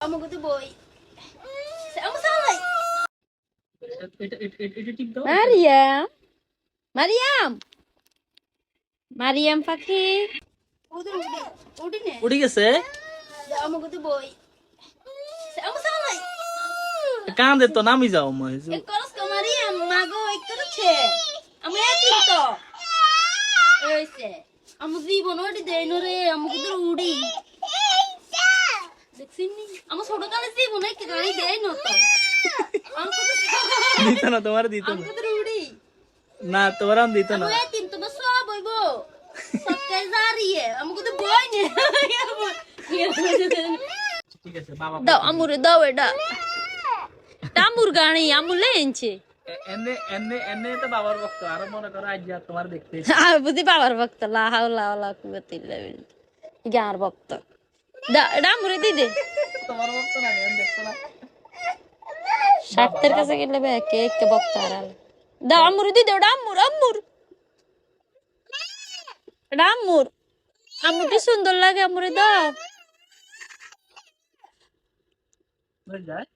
আমাকে তো বই আমার সামনে এটা এটা এটা- এটা ঠিক দাও। মারিয়াম। মারিয়াম। মারিয়াম পাখি। ওদের উঠি উঠি নে। উঠে গেছে? আমাকে তো নামি যাও মই এক করস কমারি মাগো করছে। আমি তো। এইসে আমি জীবন ওটি দেই নরে আমাকে তো উড়ি আমার ছোট কালে জীবন এক গাড়ি দেই ন তো। আমাকে তো দিত না তোমার দিত না। আমাকে তো না তোমার আম দিত না। আমি একদিন সব হইব। সবকাই জারিয়ে আমাকে তো বই নে ঠিক আছে বাবা দাও আমুরে দাও এটা। এটা আমুর গাড়ি আমুর লেনছে এ- এনে এনে এনে তো বাবার ভক্ত। আরও মনে করো আজ তোমার দেখতে আর বুঝি বাবার ভক্ত। লা হাওলা হাওলা কুয়াতি গার ভক্ত। দা আমুরে দি। স্বার্থের কাছে গেলে বে, কে কে বক্তা হারাল? দাও আমুরে দি দে, ওটা আমুর আমুর এটা আমুর আমুর কি সুন্দর লাগে আমুরে দাও। যায়।